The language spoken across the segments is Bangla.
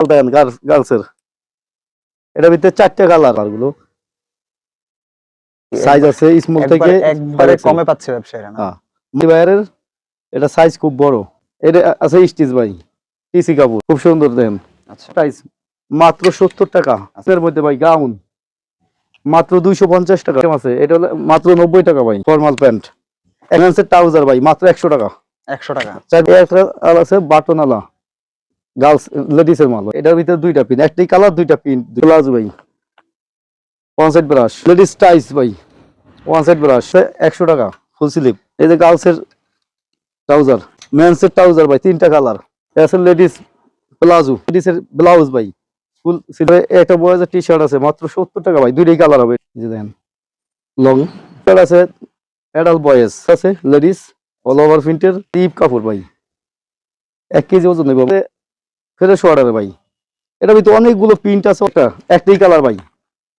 দেখেন গার্লসের এটার ভিতরে চারটে কালারগুলো সাইজ আছে স্মল থেকে একবারে কমে পাচ্ছে ব্যবসায়ীরা না? হ্যাঁ। এটা সাইজ খুব বড়। এটা আছে স্টিচ ভাই। টিসি কাপড়। খুব সুন্দর দেন আচ্ছা। প্রাইস মাত্র সত্তর টাকা। এর মধ্যে ভাই গাউন মাত্র দুইশো পঞ্চাশ টাকা। আছে। এটা হলো মাত্র নব্বই টাকা ভাই ফর্মাল প্যান্ট ট্রাউজার ভাই মাত্র একশো টাকা। একশো টাকা। চার আছে বাটন আলা। গার্লস লেডিস এর মাল। এটার ভিতরে দুইটা পিন একটাই কালার দুইটা পিন ব্লাউজ ভাই। One side brush ladies tights ভাই। ওয়ান সাইড ব্রাশ একশো টাকা ফুল স্লিপ এই যে গার্লস এর ট্রাউজার মেন্স এর ট্রাউজার ভাই, তিনটা কালার আছে লেডিস প্লাজো লেডিস এর ব্লাউজ ভাই। ফুল একটা বয়েজ টি শার্ট আছে, মাত্র সত্তর টাকা ভাই, দুইটাই কালার হবে। যে দেখেন লং আছে অ্যাডাল্ট বয়েজ আছে লেডিস অল ওভার প্রিন্টের টিপ কাপড় ভাই। এক কেজি ওজন নেব। ফ্রেশ অর্ডার ভাই। এটা ভিতরে অনেকগুলো প্রিন্ট আছে ওটা একটাই কালার ভাই।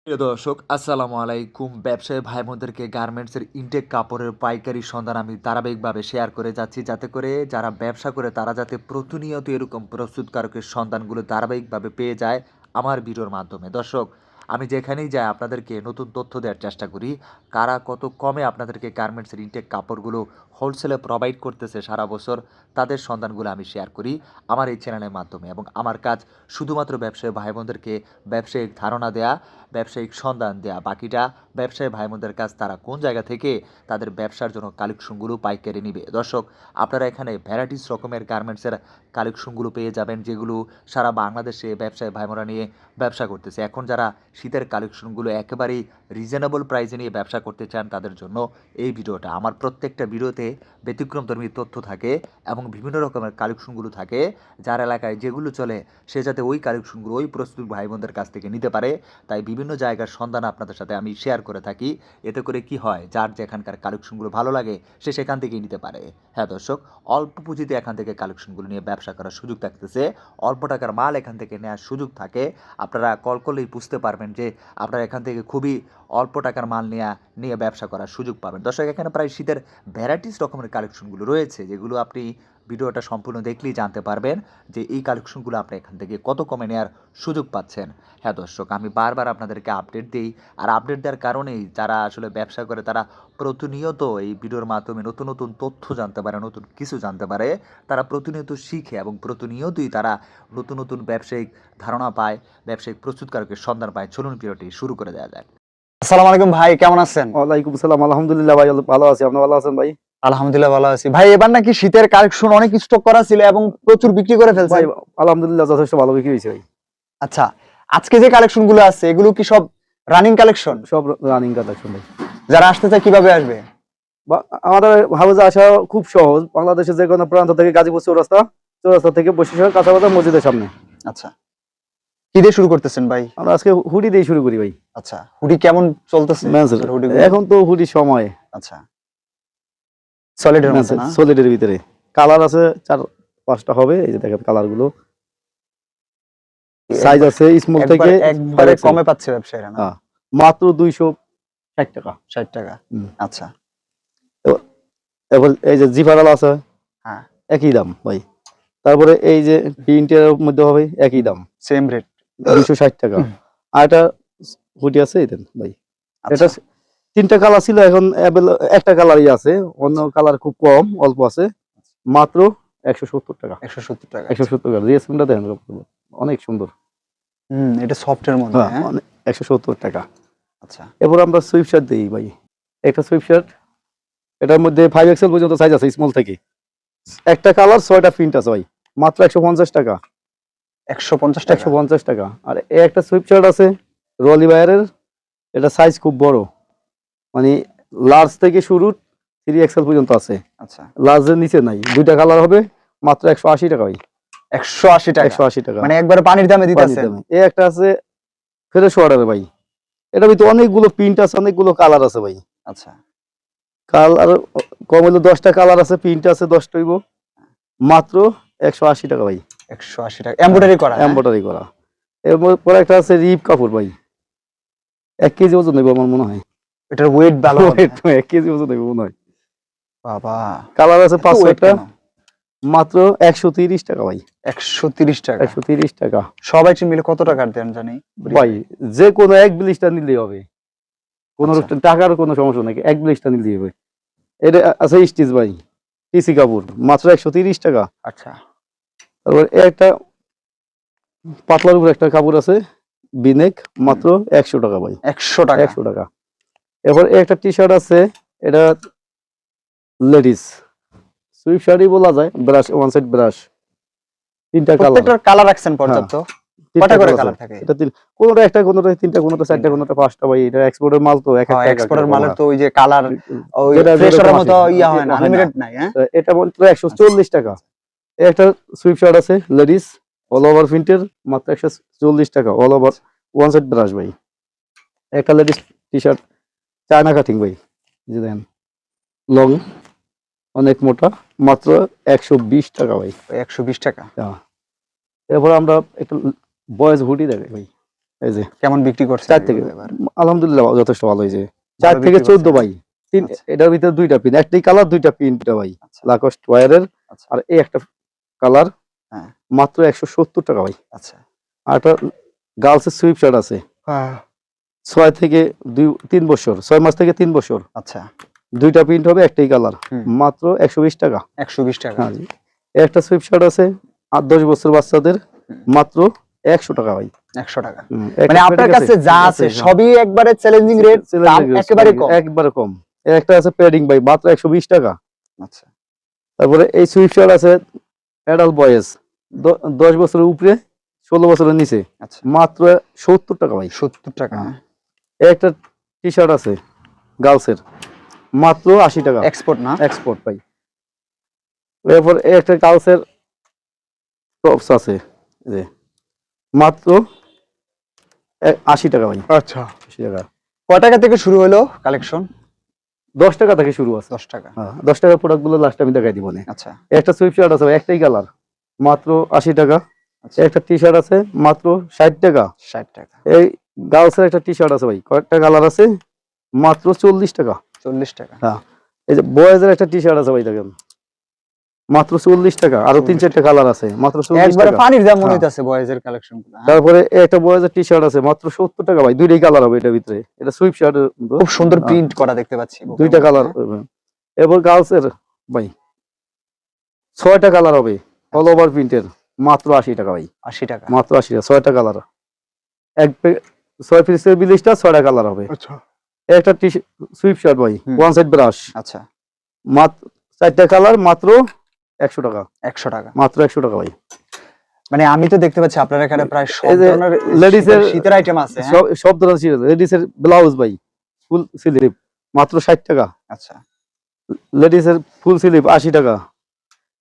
দর্শক, আসসালামু আলাইকুম। ব্যবসায়ী ভাই বোনদেরকে গার্মেন্টসের ইনটেক কাপড়ের পাইকারি সন্ধান আমি ধারাবাহিকভাবে শেয়ার করে যাচ্ছি, যাতে করে যারা ব্যবসা করে তারা যাতে প্রতিনিয়ত এরকম প্রস্তুতকারকের সন্ধানগুলো ধারাবাহিকভাবে পেয়ে যায় আমার ভিডিওর মাধ্যমে। দর্শক আমি যেখানেই যাই আপনাদেরকে নতুন তথ্য দেওয়ার চেষ্টা করি। কারা কত কমে আপনাদেরকে গার্মেন্টসের ইনটেক কাপড়গুলো হোলসেলে প্রোভাইড করতেছে সারা বছর, তাদের সন্ধানগুলো আমি শেয়ার করি আমার এই চ্যানেলের মাধ্যমে এবং আমার কাজ শুধুমাত্র ব্যবসায়ী ভাই বোনদেরকে ব্যবসায়িক ধারণা দেয়া, ব্যবসায়িক সন্ধান দেয়া। বাকিটা ব্যবসায়ী ভাই বোনদের কাছ তারা কোন জায়গা থেকে তাদের ব্যবসার জন্য কালেকশনগুলো পাইকারি নিবে? দর্শক, আপনারা এখানে ভ্যারাইটিস রকমের গার্মেন্টসের কালেকশনগুলো পেয়ে যাবেন, যেগুলো সারা বাংলাদেশে ব্যবসায়ী ভাই বোনরা নিয়ে ব্যবসা করতেছে। এখন যারা শীতের কালেকশনগুলো একেবারেই রিজনেবল প্রাইসে নিয়ে ব্যবসা করতে চান, তাদের জন্য এই ভিডিওটা। আমার প্রত্যেকটা ভিডিওতে ব্যতিক্রমধর্মী তথ্য থাকে এবং বিভিন্ন রকমের কালেকশনগুলো থাকে। যার এলাকায় যেগুলো চলে, সে যাতে ওই কালেকশনগুলো ওই প্রস্তুত ভাই বোনদের কাছ থেকে নিতে পারে। তাই বিভিন্ন জায়গার সন্ধান আপনাদের সাথে আমি শেয়ার করে থাকি। এতে করে কি হয়? যার যেখানকার কালেকশনগুলো ভালো লাগে, সে সেখান থেকেই নিতে পারে। হ্যাঁ দর্শক, অল্প পুঁজিতে এখান থেকে কালেকশনগুলো নিয়ে ব্যবসা করার সুযোগ থাকতেছে। অল্প টাকার মাল এখান থেকে নেওয়ার সুযোগ থাকে। আপনারা কল করলেই বুঝতে পারবেন যে আপনারা এখান থেকে খুবই অল্প টাকার মাল নেওয়া নিয়ে ব্যবসা করার সুযোগ পাবেন। দর্শক, এখানে প্রায় শীতের ভ্যারাইটিস রকমের কালেকশনগুলো রয়েছে, যেগুলো আপনি ভিডিওটা সম্পূর্ণ দেখলেই জানতে পারবেন যে এই কালেকশনগুলো আপনি এখান থেকে কত কমে নেওয়ার সুযোগ পাচ্ছেন। হ্যাঁ দর্শক আমি বারবার আপনাদেরকে আপডেট দিই আর আপডেট দেওয়ার কারণেই যারা আসলে ব্যবসা করে তারা প্রতিনিয়ত এই ভিডিওর মাধ্যমে নতুন নতুন তথ্য জানতে পারে নতুন কিছু জানতে পারে। তারা প্রতিনিয়ত শিখে এবং প্রতিনিয়তই তারা নতুন নতুন ব্যবসায়িক ধারণা পায় ব্যবসায়িক প্রস্তুতকারকের সন্ধান পায়। চলুন ভিডিওটি শুরু করে দেওয়া যাক। আসসালামু আলাইকুম ভাই কেমন আছেন? ওয়ালাইকুম সালাম আলহামদুলিল্লাহ ভাই ভালো আছি। আপনি ভালো আছেন ভাই? আলহামদুলিল্লাহ ভালো আছি। ভাই এবার নাকি শীতের কালেকশন অনেক স্টক করা ছিল এবং প্রচুর বিক্রি করে ফেলছে। আলহামদুলিল্লাহ যথেষ্ট ভালো বিক্রি হয়েছে ভাই। আচ্ছা আজকে যে কালেকশনগুলো আছে এগুলো কি সব রানিং কালেকশন সব রানিং কালেকশন ভাই। যারা আসতে চায় কীভাবে আসবে? আমাদের হাউজে আসা খুব সহজ। বাংলাদেশের যে কোনো প্রান্ত থেকে গাজীপুর চৌরাস্তা চৌরাস্তা থেকে বসিরহাট কাঁচাবাজার মসজিদের সামনে। আচ্ছা। কি দিয়ে শুরু করতেছেন ভাই? আমরা আজকে হুডি দিয়ে শুরু করি ভাই। আচ্ছা হুডি কেমন চলতেছে? এখন তো হুডি সময়। আচ্ছা। সলিডের মধ্যে সলিডের ভিতরে। কালার আছে চার পাঁচটা হবে এই যে দেখেন কালারগুলো। সাইজ আছে স্মল থেকে একবারে কমে পাচ্ছে ব্যবসায়ীরা না? হ্যাঁ। মাত্র দুইশো ষাট টাকা। ষাট টাকা। আচ্ছা। এবার এই যে জিফারাল আছে হ্যাঁ। একই দাম ভাই। তারপরে এই যে প্রিন্টের মধ্যে হবে একই দাম। সেম রেট দুইশো ষাট টাকা। আর এটা হুডি আছে এই দেন ভাই। আচ্ছা। এটা তিনটা কালার ছিল এখন একটা কালারই আছে অন্য কালার খুব কম অল্প আছে মাত্র একশো সত্তর টাকা। একশো সত্তর টাকা একশো সত্তর টাকা দেখেন অনেক সুন্দর। হুম এটা সফটের মধ্যে হ্যাঁ হ্যাঁ? একশো সত্তর টাকা। আচ্ছা। এরপর আমরা শার্ট দিই ভাই। একটা শার্ট এটার মধ্যে ফাইভ এক্সেল পর্যন্ত সাইজ আছে স্মল থেকে। একটা কালার ছয়টা প্রিন্ট আছে ভাই। মাত্র একশো পঞ্চাশ টাকা। একশো পঞ্চাশ একশো পঞ্চাশ টাকা। আর একটা শার্ট আছে রলি বায়ারের এটা সাইজ খুব বড়। মানে লার্জ থেকে শুরু থ্রি এক্সেল পর্যন্ত আছে। আচ্ছা। লার্জের নিচে নাই। দুইটা কালার হবে মাত্র একশো আশি টাকা ভাই। একশো আশি টাকা? একশো আশি টাকা। মানে একবারে পানির দামে দিতেছে দামে। এই একটা আছে ফ্রেশ অর্ডার ভাই। এটা ভিতরে অনেকগুলো প্রিন্ট আছে অনেকগুলো কালার আছে ভাই। আচ্ছা। কালার কম হইলে দশটা কালার আছে প্রিন্ট আছে দশটা হইব। মাত্র একশো আশি টাকা ভাই। একশো আশি টাকা। এমব্রয়ডারি করা? এম্বয়ডারি করা। এরপর একটা আছে রিপ কাপড় ভাই। এক কেজি ওজন নেব আমার মনে হয়। এটার ওয়েট ভালো হবে। এক কেজি ওজন নেব মনে হয়। বাবা। কালার আছে পাঁচ এত weight ছয়টা। কেন? মাত্র একশো তিরিশ টাকা ভাই। একশো তিরিশ টাকা। একশো তিরিশ টাকা। সবাই মিলে কত টাকার দেন জানি? ভাই যে কোনো এক ব্লিস্টার নিলেই হবে। কোনো আচ্ছা। টাকার কোনো সমস্যা নেই এক ব্লিস্টার নিলেই হবে। এটা আছে স্টিচ ভাই টিসি কাপড় মাত্র একশো তিরিশ টাকা। আচ্ছা। তারপর একটা পাতলার উপর একটা কাপড় আছে বিনেক মাত্র একশো টাকা ভাই। একশো টাকা। একশো টাকা। এরপর একটা টি শার্ট আছে এটা লেডিস। সুইফট শার্টই বলা যায় ব্রাশ ওয়ান সাইড ব্রাশ তিনটা কালার প্রত্যেকটার কালার রাখছেন পর্যাপ্ত? কটা করে কালার থাকে? এটা কোনোটা একটা কোনোটা তিনটা কোনোটা চারটা কোনোটা পাঁচটা ভাই এটা এক্সপোর্টের মাল তো এক একটা এক্সপোর্টের মালের তো ওই যে কালার ওই যেটা ফ্রেশ যেরকম মতো ইয়া হয় না আনলিমিটেড নাই হ্যাঁ? এটা মাত্র একশো চল্লিশ টাকা। এ একটা সুইফট শার্ট আছে লেডিস অল ওভার প্রিন্টের মাত্র একশো চল্লিশ টাকা all over one side brush ভাই। একটা ladies T shirt China cutting ভাই যে দেখেন লং অনেক মোটা মাত্র একশো বিশ টাকা ভাই। একশো বিশ টাকা। এরপর আমরা একটা বয়েজ হুডি দেখাই ভাই এই যে। কেমন বিক্রি করছে চার থেকে আলহামদুলিল্লাহ যথেষ্ট ভালো হয়েছে চার থেকে চোদ্দ। ভাই তিন আচ্ছা। এটার ভিতরে দুইটা পিন একটাই কালার দুইটা পিনটা ভাই। আচ্ছা। লাকস্ট ওয়ারের আচ্ছা। আর এই একটা কালার হ্যাঁ। মাত্র একশো সত্তর টাকা ভাই। আচ্ছা। আর একটা গার্লসের সুইপ শার্ট আছে ছয় থেকে দুই তিন বছর ছয় মাস থেকে তিন বছর। আচ্ছা। দুইটা প্রিন্ট হবে একটাই কালার মাত্র একশো বিশ টাকা। একশো বিশ টাকা। হ্যাঁ একটা সুইপ শার্ট আছে আট দশ বছর বাচ্চাদের মাত্র একশো টাকা ভাই। একশো টাকা। মানে আপনার কাছে যা আছে সবই একবারে চ্যালেঞ্জিং রেট একেবারে কম। একবারে কম। একটা আছে প্যাডিং ভাই মাত্র একশো বিশ টাকা। আচ্ছা। তারপরে এই শার্ট আছে অ্যাডাল্ট বয়েস দশ বছরের উপরে ষোলো বছরের নিচে। আচ্ছা। মাত্র সত্তর টাকা ভাই। সত্তর টাকা। হ্যাঁ। একটা টি শার্ট আছে গার্লসের মাত্র আশি টাকা। এক্সপোর্ট না? এক্সপোর্ট ভাই। এরপর একটা গার্লসের টপস আছে যে। মাত্র আশি টাকা ভাই। আচ্ছা। আশি টাকা। কয় টাকা থেকে শুরু হলো কালেকশন দশ টাকা থেকে শুরু আছে। দশ টাকা। হ্যাঁ, দশ টাকার প্রোডাক্টগুলো লাস্ট আমি দেখাই দিব না। আচ্ছা। একটা সুইফট শার্ট আছে একটাই কালার মাত্র আশি টাকা। আচ্ছা। একটা টি শার্ট আছে মাত্র ষাট টাকা। ষাট টাকা। এই গার্লসের একটা টি শার্ট আছে ভাই। কয়েকটা কালার আছে মাত্র চল্লিশ টাকা। চল্লিশ টাকা। হ্যাঁ এই যে বয়েজের একটা টি শার্ট আছে ভাই দেখেন। মাত্র চল্লিশ টাকা আরও তিন চারটা কালার আছে মাত্র পানির দাম মনে হ্যাঁ। বয়েজের কালেকশন হ্যাঁ? তারপরে একটা বয়েজের টি শার্ট আছে মাত্র সত্তর টাকা ভাই দুইটাই কালার হবে এটার ভিতরে। এটা সুইফট শার্ট খুব সুন্দর প্রিন্ট করা দেখতে পাচ্ছি দুইটা কালার এরপর গার্লসের ভাই ছয়টা কালার হবে অল ওভার প্রিন্টের মাত্র আশি টাকা ভাই। আশি টাকা। মাত্র আশি টাকা ছয়টা কালার এক ছয় পিসের বিলিশটা ছয়টা কালার হবে। আচ্ছা। একটা টি সুইপ শার্ট ভাই ওয়ান সাইড ব্রাশ আচ্ছা। মাত্র চারটা কালার মাত্র একশো টাকা। একশো টাকা। মাত্র একশো টাকা ভাই। মানে আমি তো দেখতে পাচ্ছি আপনার এখানে প্রায় সব ধরনের ladies এর- শীতের- শীতের আইটেম আছে হ্যাঁ? সব সব ধরনের লেডিসের ব্লাউজ ভাই ফুল স্লিপ মাত্র ষাট টাকা। আচ্ছা। লেডিসের ফুল স্লিপ আশি টাকা।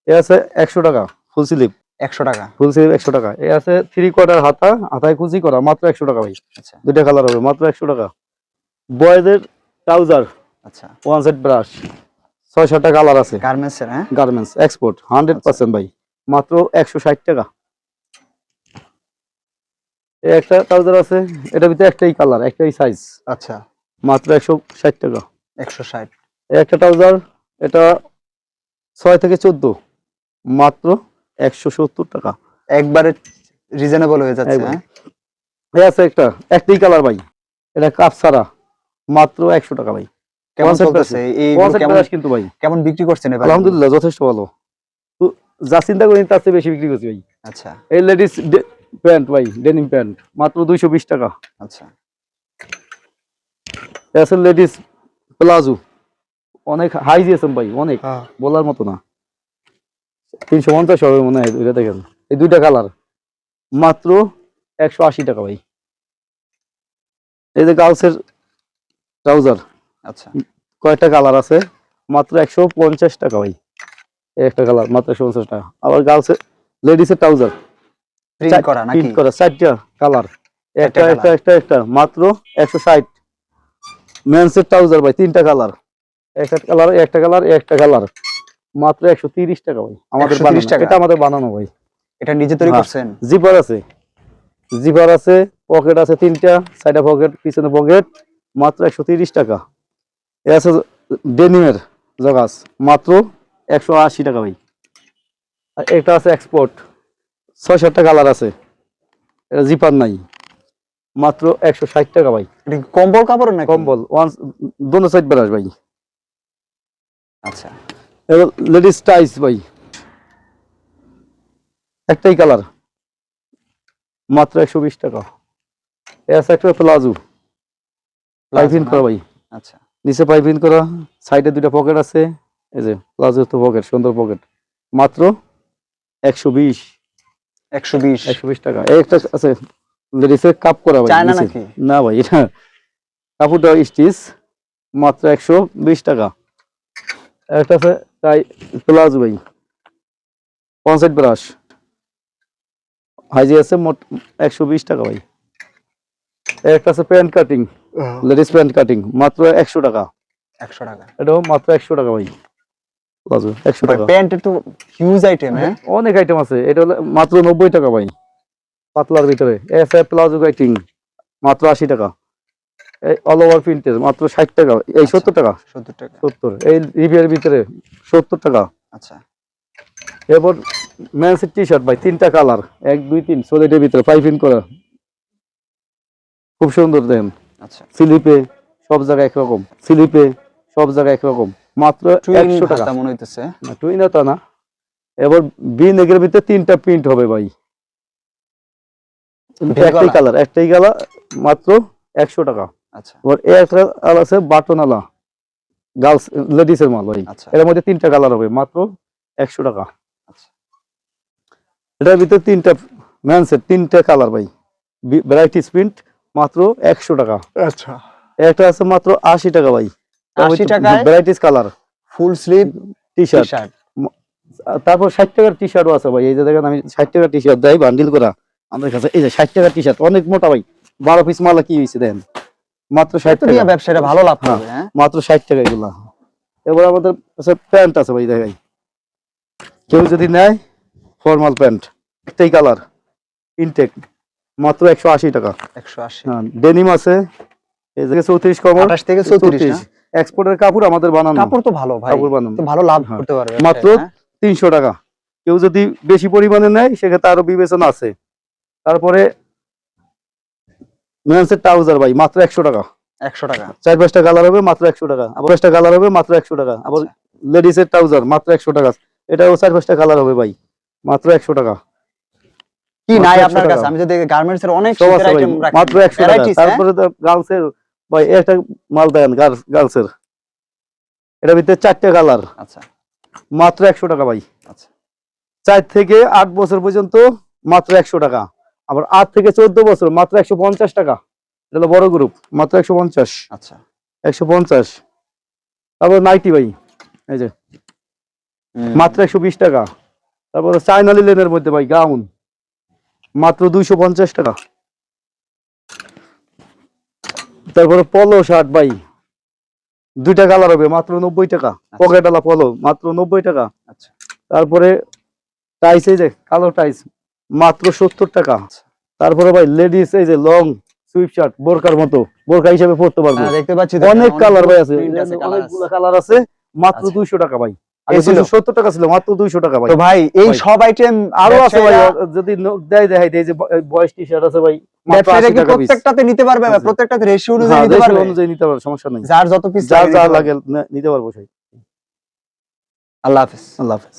এ আছে একশো টাকা ফুল স্লিপ একশো টাকা। ফুল স্লিপ একশো টাকা। এ আছে থ্রি কোয়ার্টার হাতা হাতায় কুচি করা মাত্র একশো টাকা ভাই। আচ্ছা। দুইটা কালার হবে মাত্র একশো টাকা। বয়েদের ট্রাউজার আচ্ছা। ওয়ান সেট ব্রাশ ছয় সাতটা কালার আছে। গার্মেন্টস এর হ্যাঁ? গার্মেন্টস এক্সপোর্ট হান্ড্রেড পার্সেন্ট ভাই। মাত্র একশো ষাট টাকা। এই একটা ট্রাউজার আছে এটার ভিতরে একটাই কালার একটাই সাইজ আচ্ছা। মাত্র একশো ষাট টাকা। একশো ষাট। এই একটা ট্রাউজার এটা ছয় থেকে চোদ্দ। মাত্র একশো সত্তর টাকা। একবারে রিজনেবল হয়ে যাচ্ছে একবারে। হ্যাঁ? এই আছে একটা একটাই কালার ভাই। এটা কাপ ছাড়া মাত্র একশো টাকা ভাই। কেমন Concept চলতেছে? এই Concept কেমন কিন্তু ভাই। কেমন বিক্রি করছেন এবার? আলহামদুলিল্লাহ যথেষ্ট ভালো। তো যা চিন্তা করি তার চেয়ে বেশি বিক্রি করছি ভাই। আচ্ছা। এই লেডিস প্যান্ট ভাই ডেনিম প্যান্ট মাত্র দুইশো বিশ টাকা। আচ্ছা। আছে লেডিস প্লাজো। অনেক হাই দিয়েছেন ভাই অনেক। বলার মতো না। তিনশো পঞ্চাশ হবে মনে হয় এটা দেখেন। এই দুইটা কালার। মাত্র একশো আশি টাকা ভাই। এই যে গার্লসের ট্রাউজার আচ্ছা। কয়েকটা কালার আছে মাত্র একশো পঞ্চাশ টাকা ভাই। একটা কালার মাত্র একশো পঞ্চাশ টাকা। আবার গার্লসের লেডিসের ট্রাউজার। প্রিন্ট করা চারটা কালার। একটা একটা একটা একটা মাত্র একশো ষাট। মেন্সের ট্রাউজার ভাই তিনটা কালার। একটা কালার একটা কালার একটা কালার। মাত্র একশো তিরিশ টাকা ভাই। আমাদের টাকা? এটা আমাদের বানানো ভাই। এটা নিজে তৈরি হ্যাঁ। করছেন? জিপার আছে। জিপার আছে পকেট আছে তিনটা সাইডে পকেট পিছনে পকেট মাত্র একশো তিরিশ টাকা। এ আছে ডেনিমের জগাস মাত্র একশো আশি টাকা ভাই। আর এটা আছে এক্সপোর্ট ছয় সাতটা কালার আছে। এটা জিপার নাই। মাত্র একশো ষাট টাকা ভাই। কম্বল কাপড় না কম্বল ওয়ান দোনো সাইড বেরাস ভাই। আচ্ছা। লেডিস টাইস ভাই। একটাই কালার মাত্র একশো বিশ টাকা। এ আছে একটা প্লাজো। পাইপিং করা ভাই। আচ্ছা। নিচে পাইপিং করা সাইডে দুটা পকেট আছে। এই যে প্লাজো তো পকেট সুন্দর পকেট মাত্র একশো বিশ। একশো বিশ। একশো বিশ টাকা। একটা আছে লেডিসের কাপ করা ভাই? না ভাই এটা কাপড়টা স্টিচ মাত্র একশো বিশ টাকা। একটা আছে তাই প্লাজো ভাই পঞ্চাশ ব্রাশ হাইজি আছে মোট একশো বিশ টাকা ভাই। একটা আছে pant cutting ladies pant cutting মাত্র একশো টাকা। একশো টাকা। এটাও মাত্র একশো টাকা ভাই। প্লাজো একশো টাকা। তো হিউজ আইটেম হ্যাঁ? অনেক আইটেম আছে। এটা হলো মাত্র নব্বই টাকা ভাই। পাতলার ভিতরে। প্লাজো মাত্র আশি টাকা। অল ওভার প্রিন্টের মাত্র ষাট টাকা এই আচ্ছা। সত্তর টাকা? সত্তর টাকা। সত্তর এই রিভিয়ার ভিতরে সত্তর টাকা। আচ্ছা। এরপর ম্যান্সের টি শার্ট ভাই তিনটা কালার এক দুই তিন সোলেটের ভিতরে পাইপিং করা। খুব সুন্দর দেন আচ্ছা। স্লিপে সব জায়গায় একরকম স্লিপে সব জায়গায় একরকম মাত্র একশো টাকা। মনে হইতেছে। না টুই না তা না। এবার বি নেগের ভিতরে তিনটা প্রিন্ট হবে ভাই। একটাই কালার একটাই কালার মাত্র একশো টাকা। আচ্ছা। এ একটা কালার আছে বাটনালা। গার্লস লেডিস এর মাল ভাই আচ্ছা। এর মধ্যে তিনটা কালার হবে মাত্র একশো টাকা। আচ্ছা। এটার ভিতরে তিনটা ম্যানসের তিনটা কালার ভাই। ভ্যারাইটিস প্রিন্ট মাত্র একশো টাকা। আচ্ছা। একটা আছে মাত্র আশি টাকা ভাই। 80 টাকায়? Varieties colour. Full sleeve T-shirt তারপর ষাট টাকার টি শার্টও আছে ভাই। এই যে দেখেন আমি ষাট টাকার টি শার্ট দেয় বান্ডিল করা। আমাদের কাছে এই যে ষাট টাকার টি শার্ট অনেক মোটা ভাই। বারো পিস মালা কি হয়েছে দেন মাত্র ষাট তো নিয়ে টাকা। ব্যবসাটা ভালো লাভ হ্যাঁ। হ্যাঁ? মাত্র ষাট টাকা এগুলা। এবার আমাদের কাছে প্যান্ট আছে ভাই দেখাই। কেউ যদি নেয় ফর্মাল প্যান্ট একটাই কালার ইনটেক মাত্র একশো আশি টাকা। একশো আশি। হ্যাঁ ডেনিম আছে এই যে চৌত্রিশ কমর আঠাশ থেকে চৌত্রিশ না? এক্সপোর্টের কাপড় আমাদের বানানো। কাপড় তো ভালো ভাই কাপড় বানানো। তো ভালো লাভ হ্যাঁ। করতে পারবে। মাত্র হ্যাঁ? তিনশো টাকা। কেউ যদি বেশি পরিমাণে নেয় সেক্ষেত্রে আরও বিবেচনা আছে। তারপরে মেন্সের ট্রাউজার ভাই মাত্র একশো টাকা। একশো টাকা। চার পাঁচটা কালার হবে মাত্র একশো টাকা। আবার পাঁচটা কালার হবে মাত্র একশো টাকা। আবার আচ্ছা। লেডিসের ট্রাউজার মাত্র একশো টাকা। এটাও চার পাঁচটা কালার হবে ভাই মাত্র একশো টাকা। কি নাই আপনার কাছে। আমি যদি গার্মেন্টস এর অনেক আইটেম রাখি মাত্র একশো টাকা। Varieties, হ্যাঁ? তারপরে গার্লসের ভাই একটা মাল দেন গার্লসের এটার ভিতরে চারটে কালার আচ্ছা। মাত্র একশো টাকা ভাই। আচ্ছা। চার থেকে আট বছর পর্যন্ত মাত্র একশো টাকা। আবার আট থেকে চোদ্দ বছর মাত্র একশো পঞ্চাশ টাকা। এটা হলো বড় গ্রুপ মাত্র একশো পঞ্চাশ। আচ্ছা। একশো পঞ্চাশ। তারপর নাইটি ভাই এই যে। মাত্র একশো বিশ টাকা। তারপরে চাইনা লিলেনের মধ্যে ভাই গাউন মাত্র দুইশো পঞ্চাশ টাকা। তারপরে পলো শার্ট ভাই। দুইটা কালার হবে মাত্র নব্বই টাকা। পকেটালা পলো মাত্র নব্বই টাকা। আচ্ছা। তারপরে টাইস এই যে কালো টাইস মাত্র সত্তর টাকা। তারপরে ভাই লেডিস এই যে লং সুইপ শার্ট বোরকার মতো। বোরকা হিসেবে পড়তে পারব। হ্যাঁ, দেখতে পাচ্ছি অনেক কালার ভাই আছে। অনেকগুলো কালার আছে মাত্র আচ্ছা। দুইশো টাকা ভাই। আগে এই ছিল? দুইশো সত্তর টাকা ছিল মাত্র দুইশো টাকা ভাই। ভাই এই সব আইটেম আরও আছে ভাই যদি দেয় দেখাই দেয় যে বয়স টি শার্ট আছে ভাই মাত্র ব্যবসায়ীরা 80 কি টাকা piece। প্রত্যেকটাতে নিতে পারবে আছে। প্রত্যেকটাতে রেশিও অনুযায়ী হ্যাঁ, নিতে পারবে? অনুযায়ী নিতে পারবে সমস্যা নেই। যার যত পিস যা যা লাগে নিতে পারব সেই আল্লাহ হাফেজ। আল্লাহ হাফেজ।